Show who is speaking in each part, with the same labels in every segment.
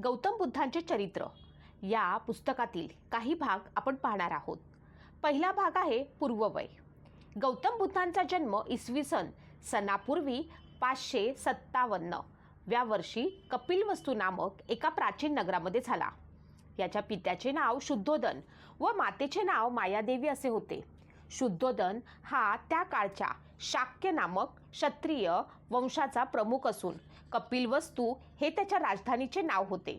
Speaker 1: गौतम बुद्धांचे चरित्र. या पुस्तकातील काही भाग आपण पाहणार आहोत. पहिला भाग आहे पूर्ववय. गौतम बुद्धांचा जन्म इसवी सन सनापूर्वी पाचशे सत्तावन्न व्या वर्षी कपिलवस्तू नामक एका प्राचीन नगरामध्ये झाला. याच्या पित्याचे नाव शुद्धोदन व मातेचे नाव मायादेवी असे होते. शुद्धोदन हा त्या काळच्या शाक्य नामक क्षत्रिय वंशाचा प्रमुख असून कपिलवस्तू हे त्याच्या राजधानीचे नाव होते.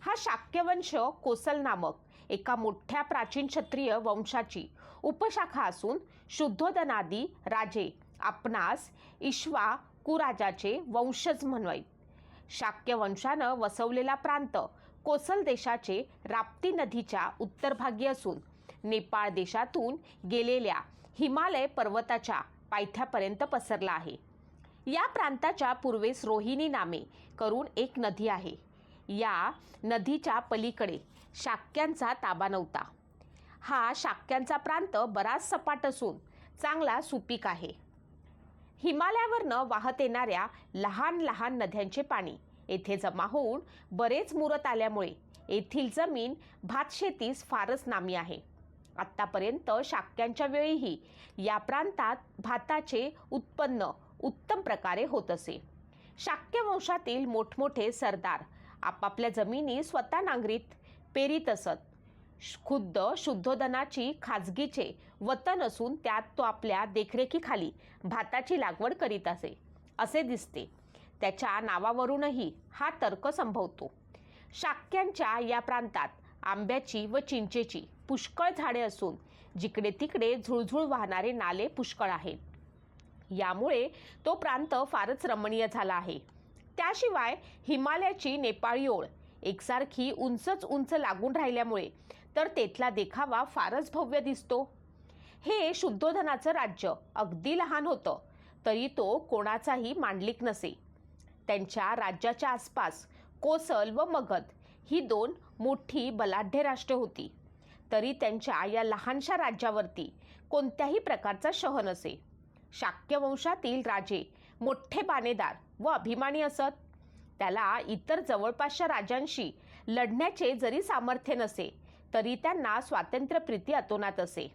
Speaker 1: हा शाक्यवंश कोसल नामक एका मोठ्या प्राचीन क्षत्रिय वंशाची उपशाखा असून शुद्धोदनादी राजे आपणास इश्वा कुराजाचे वंशज म्हणवाईत शाक्यवंशानं वसवलेला प्रांत कोसल देशाचे राप्ती नदीच्या उत्तरभागी असून नेपाळ देशातून गेलेल्या हिमालय पर्वताच्या पायथ्यापर्यंत पसरला आहे. या प्रांताच्या पूर्वेस रोहिणी नामे करून एक नदी आहे. या नदीच्या पलीकडे शाक्यांचा ताबा नव्हता. हा शाक्यांचा प्रांत बराच सपाट असून चांगला सुपीक आहे. हिमालयावरनं वाहत येणाऱ्या लहान लहान नद्यांचे पाणी येथे जमा होऊन बरेच मुरत आल्यामुळे येथील जमीन भातशेतीस फारच नामी आहे. आत्तापर्यंत शाक्यांच्या वेळीही या प्रांतात भाताचे उत्पन्न उत्तम प्रकारे होत असे. शाक्य वंशातील मोठमोठे सरदार आपापल्या जमिनी स्वतः नांगरीत पेरीत असत. खुद्द शुद्धोधनाची खाजगीचे वतन असून त्यात तो आपल्या देखरेखीखाली भाताची लागवड करीत असे असे दिसते. त्याच्या नावावरूनही हा तर्क संभवतो. शाक्यांच्या या प्रांतात आंब्याची व चिंचेची पुष्कळ झाडे असून जिकडे तिकडे झुळझुळ वाहणारे नाले पुष्कळ आहेत. यामुळे तो प्रांत फारच रमणीय झाला आहे. त्याशिवाय हिमालयाची नेपाळी ओळ एकसारखी उंचच उंच लागून राहिल्यामुळे तर तेथला देखावा फारच भव्य दिसतो. हे शुद्धोधनाचं राज्य अगदी लहान होतं तरी तो कोणाचाही मांडलिक नसे. त्यांच्या राज्याच्या आसपास कोसल व मगध ही दोन मोठी बलाढ्य राष्ट्र होती. तरी त्यांच्या या लहानशा राज्यावरती कोणत्याही प्रकारचा शह नसे शाक्यवंशातील राजे मोठे बाणेदार व अभिमानी असत. त्याला इतर जवळपासच्या राजांशी लढण्याचे जरी सामर्थ्य नसे तरी त्यांना स्वातंत्र्यप्रीती अतोनात असे.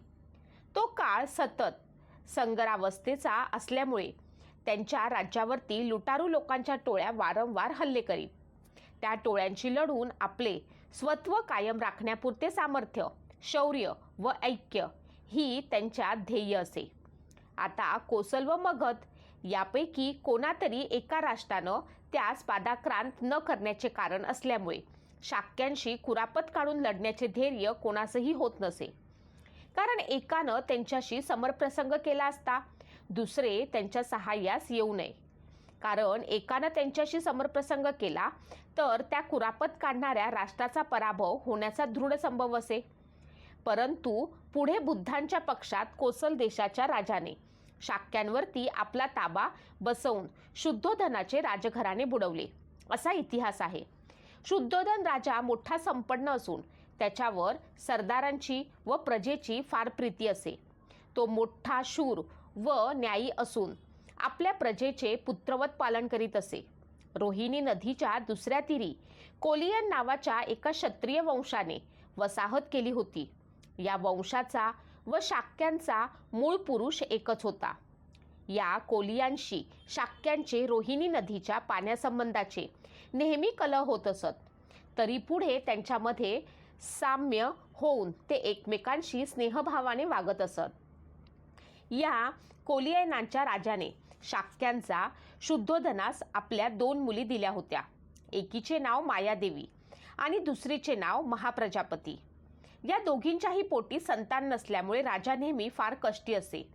Speaker 1: तो काळ सतत संगरावस्थेचा असल्यामुळे त्यांच्या राज्यावरती लुटारू लोकांच्या टोळ्या वारंवार हल्ले करीत. त्या टोळ्यांशी लढून आपले स्वत्व कायम राखण्यापुरते सामर्थ्य शौर्य व ऐक्य ही त्यांच्या ध्येय असे. आता कोसल व मगध यापैकी कोणातरी एका राष्ट्रानं त्यास पादाक्रांत न करण्याचे कारण असल्यामुळे शाक्यांशी कुरापत काढून लढण्याचे धैर्य कोणासही होत नसे. कारण एकानं त्यांच्याशी समरप्रसंग केला असता दुसरे त्यांच्या सहाय्यास येऊ नये. कारण एकानं त्यांच्याशी समरप्रसंग केला तर त्या कुरापत काढणाऱ्या राष्ट्राचा पराभव होण्याचा दृढ संभव असे. परंतु पुढे बुद्धांच्या पक्षात कोसल देशाच्या राजाने शाक्यांवरती आपला ताबा बसवून शुद्धोधनाचे राजघराणे बुडवले. असा इतिहास आहे. शुद्धोधन राजा मोठा संपन्न असून त्याच्यावर सरदारांची व प्रजेची फार प्रीती असे. तो मोठा शूर व न्यायी असून आपल्या प्रजेचे पुत्रवत पालन करीत असे. रोहिणी नदीच्या दुसऱ्या तीरी कोलियन नावाच्या एका क्षत्रिय वंशाने वसाहत केली होती. या वंशाचा व शाक्यांचा मूळ पुरुष एकच होता. या कोलियांशी शाक्यांचे रोहिणी नदीच्या पाण्यासंबंधाचे नेहमी कलह होत असत. तरी पुढे त्यांच्यामध्ये साम्य होऊन ते एकमेकांशी स्नेहभावाने वागत असत. या कोलियनांच्या राजाने शाक्यांचा शुद्धोधनास आपल्या दोन मुली दिल्या होत्या. एकीचे नाव मायादेवी आणि दुसरीचे नाव महाप्रजापती. या दोघींच्याही पोटी संतान नसल्यामुळे राजा नेहमी फार कष्टी असे.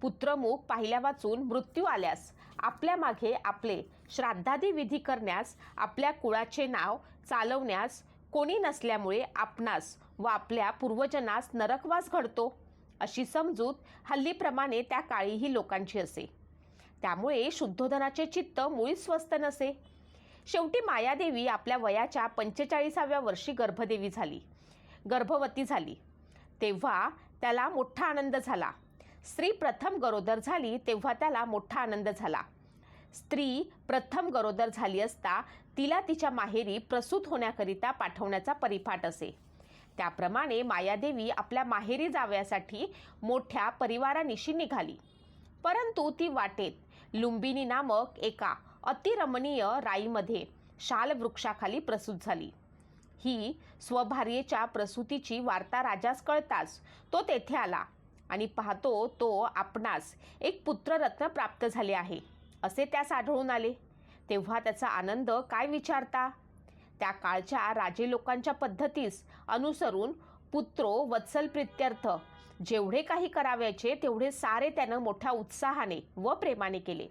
Speaker 1: पुत्रमुख पाहिल्या वाचून मृत्यू आल्यास आपल्या मागे आपले श्राद्धादी विधी करण्यास आपल्या कुळाचे नाव चालवण्यास कोणी नसल्यामुळे आपणास व आपल्या पूर्वजनास नरकवास घडतो अशी समजूत हल्लीप्रमाणे त्या काळीही लोकांची असे. त्यामुळे शुद्धोधनाचे चित्त मुळीच स्वस्थ नसे. शेवटी मायादेवी आपल्या वयाच्या पंचेचाळीसाव्या वर्षी गर्भदेवी झाली. गर्भवती झाली. तेव्हा त्याला मोठा आनंद झाला. स्त्री प्रथम गरोदर झाली तेव्हा त्याला मोठा आनंद झाला. स्त्री प्रथम गरोदर झाली असता तिला तिच्या माहेरी प्रसूत होण्याकरिता पाठवण्याचा परिपाठ असे. त्याप्रमाणे मायादेवी आपल्या माहेरी जावयासाठी मोठ्या परिवारानिशी निघाली. परंतु ती वाटेत लुंबिनी नामक एका अतिरमणीय राईमध्ये शाल वृक्षाखाली प्रसूत झाली. ही स्वभार्येच्या प्रसूतीची वार्ता राजास कळताच तो तेथे आला आणि पाहतो तो आपणास एक पुत्ररत्न प्राप्त झाले आहे. असे त्यास आढळून आले. तेव्हा त्याचा आनंद काय विचारता? त्या काळच्या राजे लोकांच्या पद्धतीस अनुसरून पुत्रो वत्सल प्रित्यर्थ जेवढे काही करावयाचे तेवढे सारे त्यानं मोठ्या उत्साहाने व प्रेमाने केले.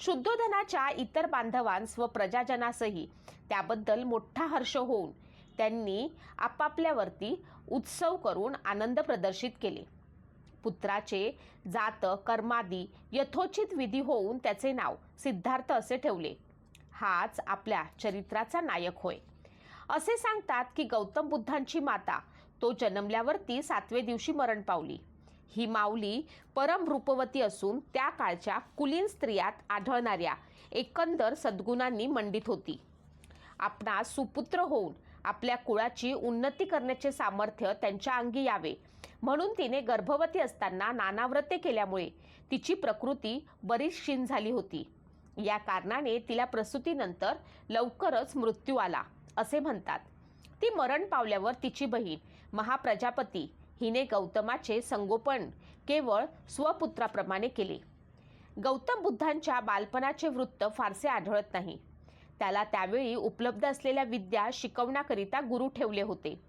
Speaker 1: शुद्धोधनाच्या इतर बांधवांस व प्रजाजनासही त्याबद्दल मोठा हर्ष होऊन त्यांनी आपापल्यावरती उत्सव करून आनंद प्रदर्शित केले. पुत्राचे जात कर्मादी यथोचित विधी होऊन त्याचे नाव सिद्धार्थ असे ठेवले. हाच आपल्या चरित्राचा नायक होय. असे सांगतात की गौतम बुद्धांची माता तो जन्मल्यावरती सातवे दिवशी मरण पावली. ही माऊली परम रूपवती असून त्या काळच्या कुलीन स्त्रियात आढळणाऱ्या एकंदर सद्गुणांनी मंडित होती. आपणास सुपुत्र होऊन आपल्या कुळाची उन्नती करण्याचे सामर्थ्य त्यांच्या अंगी यावे. म्हणून तिने गर्भवती असताना नानाव्रते केल्यामुळे तिची प्रकृती बरीच क्षीण झाली होती. या कारणाने तिला प्रसूतीनंतर लवकरच मृत्यू आला असे म्हणतात. ती मरण पावल्यावर तिची बहीण महाप्रजापती हिने गौतमाचे संगोपन केवळ स्वपुत्राप्रमाणे केले. गौतम बुद्धांच्या बालपणाचे वृत्त फारसे आढळत नाही. त्याला त्यावेळी उपलब्ध असलेल्या विद्या शिकवण्याकरिता गुरु ठेवले होते.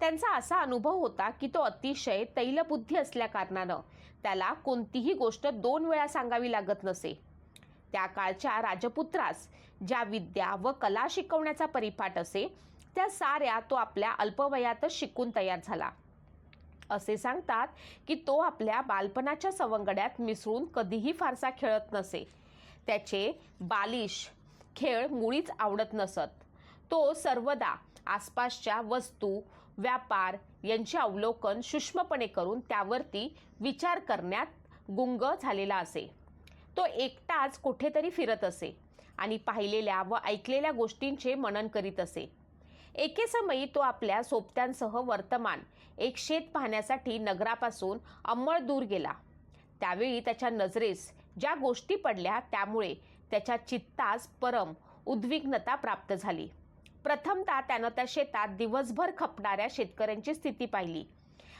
Speaker 1: त्यांचा असा अनुभव होता की तो अतिशय तैलबुद्धी असल्याकारणानं त्याला कोणतीही गोष्ट दोन वेळा सांगावी लागत नसे. त्या काळच्या राजपुत्रास ज्या विद्या व कला शिकवण्याचा परिपाठ असे त्या साऱ्या तो आपल्या अल्पवयातच शिकून तयार झाला. असे सांगतात की तो आपल्या बालपणाच्या सवंगड्यात मिसळून कधीही फारसा खेळत नसे. त्याचे बालिश खेळ मुळीच आवडत नसत. तो सर्वदा आसपासच्या वस्तू व्यापार यांचे अवलोकन सूक्ष्मपणे करून त्यावरती विचार करण्यात गुंग झालेला असे. तो एकटाच कुठेतरी फिरत असे आणि पाहिलेल्या व ऐकलेल्या गोष्टींचे मनन करीत असे. एके समयी तो आपल्या सोबत्यांसह वर्तमान एक शेत पाहण्यासाठी नगरापासून अंमळ दूर गेला. त्यावेळी त्याच्या नजरेस ज्या गोष्टी पडल्या त्यामुळे त्याच्या चित्तास परम उद्विग्नता प्राप्त झाली. प्रथमतः त्यानं त्या शेतात दिवसभर खपणाऱ्या शेतकऱ्यांची स्थिती पाहिली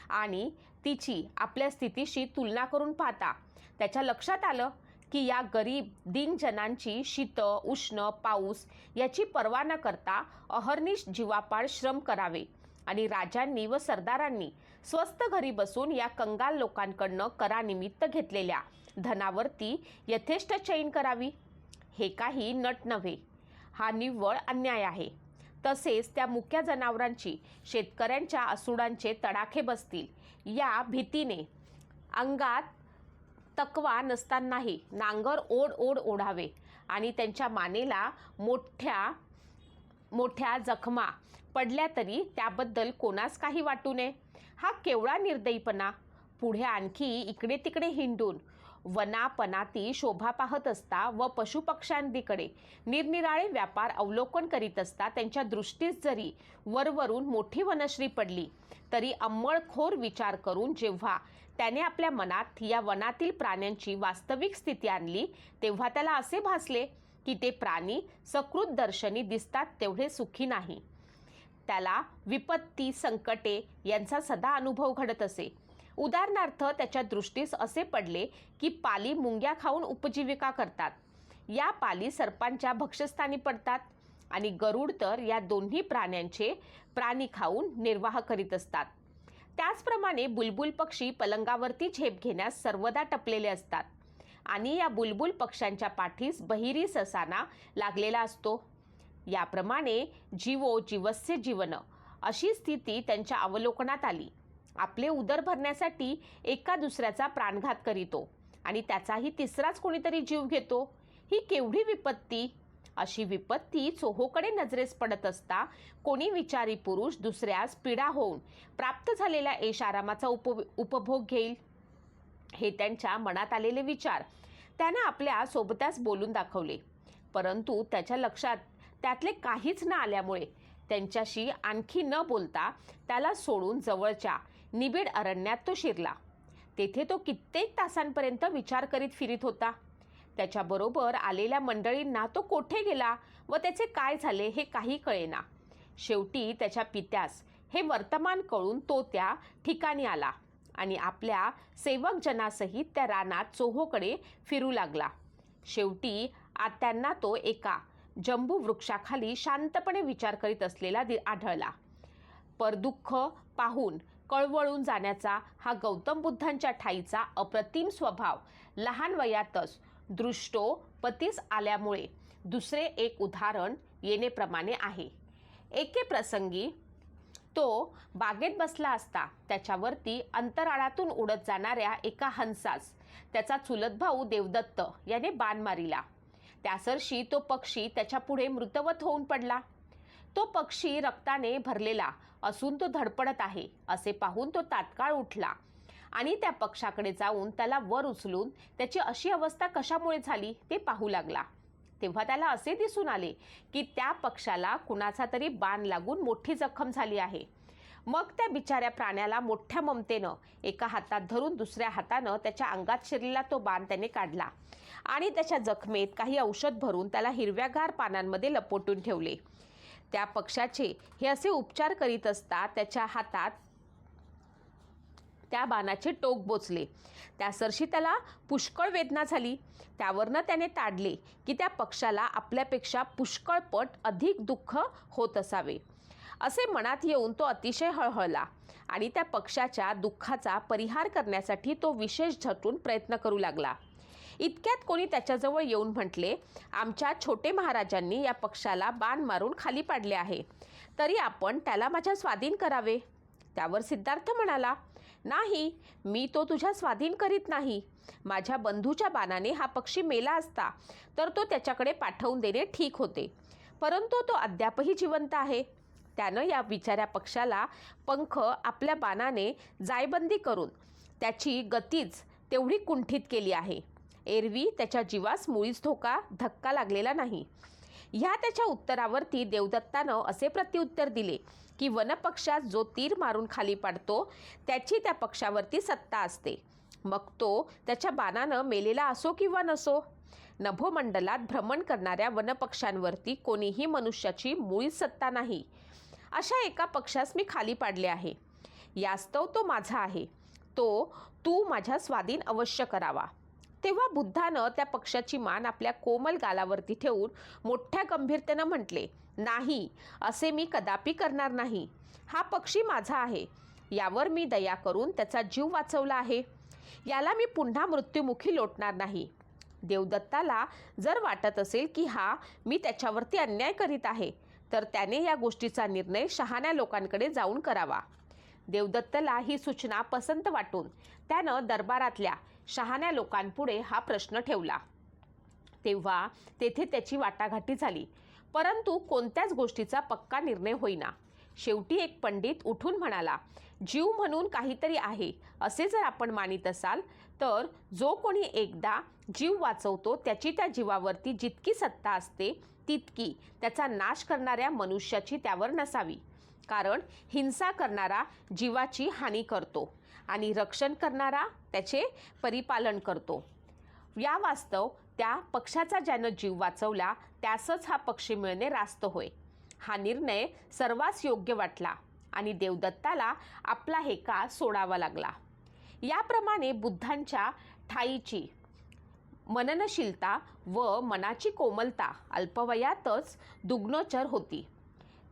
Speaker 1: आणि तिची आपल्या स्थितीशी तुलना करून पाहता त्याच्या लक्षात आलं की या गरीब दिनजनांची शीत उष्ण पाऊस याची पर्वा न करता अहर्निश जीवापाड श्रम करावे आणि राजांनी व सरदारांनी स्वस्त घरी बसून या कंगाल लोकांकडनं करानिमित्त घेतलेल्या धनावरती यथेष्ट चैन करावी. हे काही नट नव्हे. हा निव्वळ अन्याय आहे. तसेच त्या मुक्या जनावरांची शेतकऱ्यांच्या असुडांचे तडाखे बसतील या भीतीने. अंगात तकवा नसतानाही नांगर ओढ ओढ ओढावे आणि त्यांच्या मानेला मोठ्या मोठ्या जखमा पडल्या तरी त्याबद्दल कोणास काही वाटू नये. हा केवळा निर्दयीपणा. पुढे आणखी इकडे तिकडे हिंडून वनापनाती शोभा पाहत असता व पशुपक्ष्यांकडे निरनिराळे व्यापार अवलोकन करीत असता त्यांच्या दृष्टीस जरी वरवरून मोठी वनश्री पडली तरी अंमळखोर विचार करून जेव्हा त्याने आपल्या मनात या वनातील प्राण्यांची वास्तविक स्थिती आणली तेव्हा त्याला असे भासले की ते प्राणी सकृत दर्शनी दिसतात तेवढे सुखी नाही. त्याला विपत्ती संकटे यांचा सदा अनुभव घडत असे. उदाहरणार्थ त्याच्या दृष्टीस असे पडले की पाली मुंग्या खाऊन उपजीविका करतात. या पाली सर्पांच्या भक्षस्थानी पडतात आणि गरुड तर या दोन्ही प्राण्यांचे प्राणी खाऊन निर्वाह करीत असतात. त्याचप्रमाणे बुलबुल पक्षी पलंगावरती झेप घेण्यास सर्वदा टपलेले असतात आणि या बुलबुल पक्ष्यांच्या पाठीस बहिरी ससाना लागलेला असतो. याप्रमाणे जीवो जीवस्य जीवन अशी स्थिती त्यांच्या अवलोकनात आली. आपले उदर भरण्यासाठी एका दुसऱ्याचा प्राणघात करीतो. आणि त्याचाही तिसराच कोणीतरी जीव घेतो. ही केवढी विपत्ती? अशी विपत्ती चोहोकडे नजरेस पडत असता कोणी विचारी पुरुष दुसऱ्यास पीडा होऊन प्राप्त झालेल्या यश आरामाचा उप उपभोग घेईल? हे त्यांच्या मनात आलेले विचार त्यानं आपल्या सोबत्यास बोलून दाखवले. परंतु त्याच्या लक्षात त्यातले काहीच न आल्यामुळे त्यांच्याशी आणखी न बोलता त्याला सोडून जवळच्या निबिड अरण्यात तो शिरला. तेथे तो कित्येक तासांपर्यंत विचार करीत फिरीत होता. त्याच्याबरोबर आलेल्या मंडळींना तो कोठे गेला व त्याचे काय झाले हे काही कळेना. शेवटी त्याच्या पित्यास हे वर्तमान कळून तो त्या ठिकाणी आला आणि आपल्या सेवकजनासहित त्या रानात चोहोकडे फिरू लागला. शेवटी आत्यांना तो एका जंबू वृक्षाखाली शांतपणे विचार करीत असलेला दि- आढळला. परदुःख पाहून कळवळून जाण्याचा हा गौतम बुद्धांच्या ठाईचा अप्रतिम स्वभाव. लहान वयातच दृष्टो पतीस आल्यामुळे दुसरे एक उदाहरण येणेप्रमाणे आहे. एके प्रसंगी तो बागेत बसला असता त्याच्यावरती अंतराळातून उडत जाणाऱ्या एका हंसास त्याचा चुलत भाऊ देवदत्त याने बाण मारिला. त्यासरशी तो पक्षी त्याच्यापुढे मृतवत होऊन पडला. तो पक्षी रक्ताने भरलेला असून तो धडपडत आहे असे पाहून तो तात्काळ उठला. आणि त्या पक्षाकडे जाऊन त्याला वर उचलून त्याची अशी अवस्था कशामुळे झाली ते पाहू लागला. तेव्हा त्याला असे दिसून आले की त्या पक्षाला कुणाचा तरी बाण लागून मोठी जखम झाली आहे. मग त्या बिचाऱ्या प्राण्याला मोठ्या ममतेनं एका हातात धरून दुसऱ्या हातानं त्याच्या अंगात शिरलेला तो बाण त्याने काढला. आणि त्याच्या जखमेत काही औषध भरून त्याला हिरव्यागार पानांमध्ये लपोटून ठेवले. त्या पक्षाचे हे असे उपचार करीत असता त्याच्या हातात त्या बाणाचे टोक बोचले. त्या सरशी त्याला पुष्कळ वेदना झाली. त्यावरनं त्याने ताडले की त्या पक्षाला आपल्यापेक्षा पुष्कळपट अधिक दुःख होत असावे. असे मनात येऊन तो अतिशय हळहळला आणि त्या पक्षाच्या दुःखाचा परिहार करण्यासाठी तो विशेष झटून प्रयत्न करू लागला. इतक्यात कोणी त्याच्याजवळ येऊन म्हटले आमच्या छोटे महाराजांनी या पक्षाला बाण मारून खाली पाडले आहे. तरी आपण त्याला माझ्या स्वाधीन करावे. त्यावर सिद्धार्थ म्हणाला नाही मी तो तुझ्या स्वाधीन करीत नाही. माझ्या बंधूच्या बाणाने हा पक्षी मेला असता तर तो त्याच्याकडे पाठवून देणे ठीक होते. परंतु तो अद्यापही जिवंत आहे. त्यानं या बिचाऱ्या पक्षाला पंख आपल्या बाणाने जायबंदी करून त्याची गतीच तेवढी कुंठित केली आहे. एरवी त्याच्या जीवास मुळीच धोका धक्का लागलेला नाही. ह्या त्याच्या उत्तरावरती देवदत्तानं असे प्रत्युत्तर दिले की वनपक्षात जो तीर मारून खाली पाडतो त्याची त्या पक्षावरती सत्ता असते. मग तो त्याच्या बाणानं मेलेला असो किंवा नसो नभोमंडलात भ्रमण करणाऱ्या वनपक्ष्यांवरती कोणीही मनुष्याची मुळीच सत्ता नाही. अशा एका पक्षास मी खाली पाडले आहे. यास्तव तो माझा आहे. तो तू माझ्या स्वाधीन अवश्य करावा. तेव्हा बुद्धानं त्या पक्षाची मान आपल्या कोमल गालावरती ठेवून मोठ्या गंभीरतेनं म्हटले नाही असे मी कदापि करणार नाही. हा पक्षी माझा आहे. यावर मी दया करून त्याचा जीव वाचवला आहे. याला मी पुन्हा मृत्युमुखी लोटणार नाही. देवदत्ताला जर वाटत असेल की हा मी त्याच्यावरती अन्याय करीत आहे तर त्याने या गोष्टीचा निर्णय शहाण्या लोकांकडे जाऊन करावा. देवदत्तला ही सूचना पसंत वाटून त्यानं दरबारातल्या शहाण्या लोकांपुढे हा प्रश्न ठेवला. तेव्हा तेथे त्याची वाटाघाटी झाली. परंतु कोणत्याच गोष्टीचा पक्का निर्णय होईना. शेवटी एक पंडित उठून म्हणाला जीव म्हणून काहीतरी आहे असे जर आपण मानित असाल तर जो कोणी एकदा जीव वाचवतो त्याची त्या जीवावरती जितकी सत्ता असते तितकी त्याचा नाश करणाऱ्या मनुष्याची त्यावर नसावी. कारण हिंसा करणारा जीवाची हानी करतो आणि रक्षण करणारा त्याचे परिपालन करतो. या वास्तव त्या पक्षाचा ज्यानं जीव वाचवला त्यासच हा पक्षी मिळणे रास्त होय. हा निर्णय सर्वांस योग्य वाटला आणि देवदत्ताला आपला हेका सोडावा लागला. याप्रमाणे बुद्धांच्या ठाईची मननशीलता व मनाची कोमलता अल्पवयातच दुग्नोचर होती.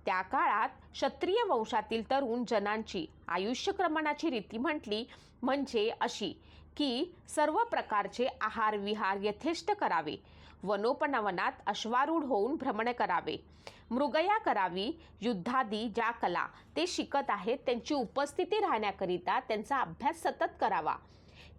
Speaker 1: त्या काळात क्षत्रिय वंशातील तरुण जनांची आयुष्यक्रमणाची रीती म्हटली म्हणजे अशी की सर्व प्रकारचे आहार विहार यथेष्ट करावे. वनोपनवनात अश्वारूढ होऊन भ्रमण करावे. मृगया करावी युद्धादी ज्या कला ते शिकत आहेत त्यांची उपस्थिती राहण्याकरिता त्यांचा अभ्यास सतत करावा.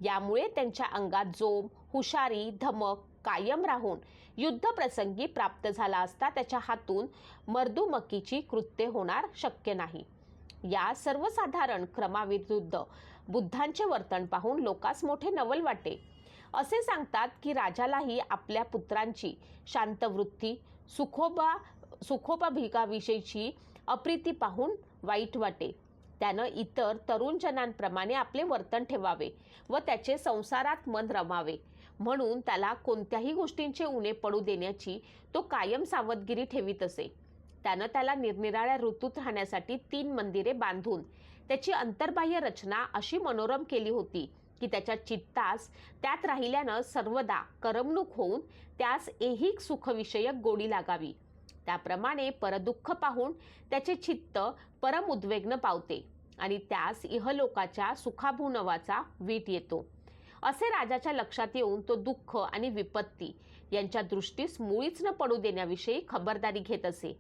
Speaker 1: यामुळे त्यांच्या अंगात जोम हुशारी धमक कायम राहून युद्धप्रसंगी प्राप्त झाला असता त्याच्या हातून मर्दुमकीची कृत्ये होणार शक्य नाही. या सर्वसाधारण क्रमाविरुद्ध बुद्धांचे वर्तन पाहून लोकास मोठे नवल वाटे. असे सांगतात की राजालाही आपल्या पुत्रांची शांतवृत्ती सुखोबा सुखोपभोगाविषयीची अप्रिती पाहून वाईट वाटे. त्यानं इतर तरुणजनांप्रमाणे आपले वर्तन ठेवावे व त्याचे संसारात मन रमावे. म्हणून त्याला कोणत्याही गोष्टींचे उणे पडू देण्याची तो कायम सावधगिरी ठेवीत असे. त्यानं त्याला निरनिराळ्या ऋतूत राहण्यासाठी तीन मंदिरे बांधून त्याची अंतर्बाह्य रचना अशी मनोरम केली होती की त्याच्या चित्तास त्यात राहिल्यानं सर्वदा करमणूक होऊन त्यास एहिक सुखविषयक गोडी लागावी. त्याप्रमाणे परदुःख पाहून त्याचे चित्त परम उद्वेग्न पावते आणि त्यास इहलोकाच्या सुखाभुनवाचा वीट येतो. असे राजाच्या लक्षात येऊन तो दुःख आणि विपत्ती यांच्या दृष्टीस मुळीच न पडू देण्याविषयी खबरदारी घेत असे.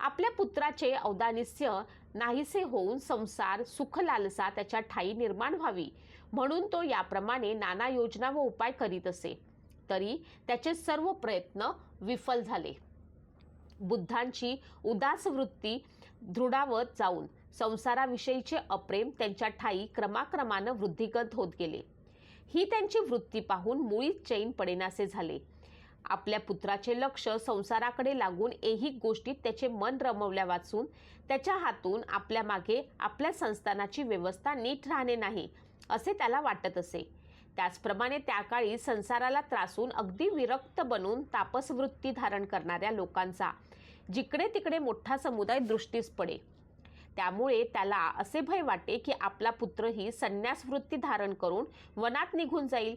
Speaker 1: आपल्या पुत्राचे औदानिस्य नाहीसे होऊन संसार सुख लालसा त्याच्या ठाई निर्माण व्हावी म्हणून तो याप्रमाणे नाना योजना व उपाय करीत असे. तरी त्याचे सर्व प्रयत्न विफल झाले. बुद्धांची उदास वृत्ती दृढावत जाऊन संसाराविषयीचे अप्रेम त्यांच्या ठाई क्रमाक्रमानं वृद्धिगत होत गेले. ही त्यांची वृत्ती पाहून मुळीच चैन पडेनासे झाले. आपल्या पुत्राचे लक्ष संसाराकडे लागून ऐहिक गोष्टीत त्याचे मन रमवल्या वाचून त्याच्या हातून आपल्या मागे आपल्या संस्थानाची व्यवस्था नीट राहणे नाही असे त्याला वाटत असे. त्याचप्रमाणे त्या काळी संसाराला त्रासून अगदी विरक्त बनून तापसवृत्ती धारण करणाऱ्या लोकांचा जिकडे तिकडे मोठा समुदाय दृष्टीस पडे. त्यामुळे त्याला असे भय वाटे की आपला पुत्रही संन्यास वृत्ती धारण करून वनात निघून जाईल.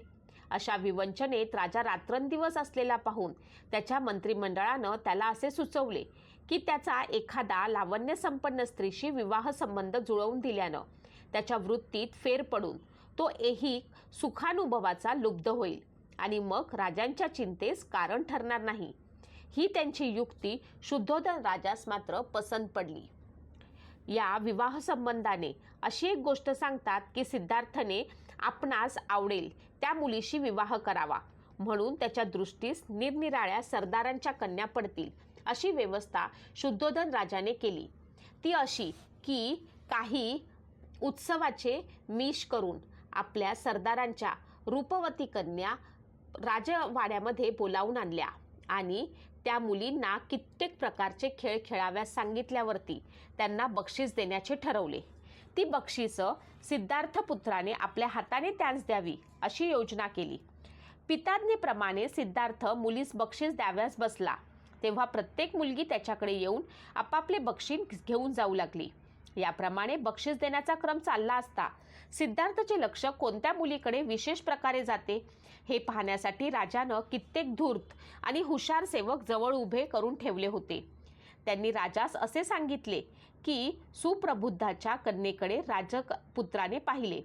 Speaker 1: अशा विवंचनेत राजा रात्रंदिवस असलेला पाहून त्याच्या मंत्रिमंडळानं त्याला असे सुचवले की त्याचा एखादा लावण्यसंपन्न स्त्रीशी विवाह संबंध जुळवून दिल्यानं त्याच्या वृत्तीत फेर पडून तो एही सुखानुभवाचा लुब्ध होईल आणि मग राजांच्या चिंतेस कारण ठरणार नाही. ही त्यांची युक्ती शुद्धोधन राजास मात्र पसंत पडली. या विवाह संबंधाने. अशी एक गोष्ट सांगतात की सिद्धार्थने आपणास आवडेल त्या मुलीशी विवाह करावा. म्हणून त्याच्या दृष्टीस निरनिराळ्या सरदारांच्या कन्या पडतील अशी व्यवस्था शुद्धोधन राजाने केली. ती अशी की काही उत्सवाचे मिश करून आपल्या सरदारांच्या रूपवती कन्या राजवाड्यामध्ये बोलावून आणल्या आणि त्या मुलींना कित्येक प्रकारचे खेळ खेळाव्यास सांगितल्यावरती त्यांना बक्षीस देण्याचे ठरवले. ती बक्षिसं सिद्धार्थ पुत्राने आपल्या हाताने त्यांस द्यावी अशी योजना केली. पिताज्ञेप्रमाणे सिद्धार्थ मुलीस बक्षीस द्याव्यास बसला. तेव्हा प्रत्येक मुलगी त्याच्याकडे येऊन आपापले बक्षीस घेऊन जाऊ लागली. याप्रमाणे बक्षीस देण्याचा क्रम चालला असता सिद्धार्थचे लक्ष कोणत्या मुलीकडे विशेष प्रकारे जाते? हे पाहण्यासाठी राजानं कित्येक धूर्त आणि हुशार सेवक जवळ उभे करून ठेवले होते. त्यांनी राजास असे सांगितले की सुप्रबुद्धाच्या कन्येकडे राजपुत्राने पाहिले.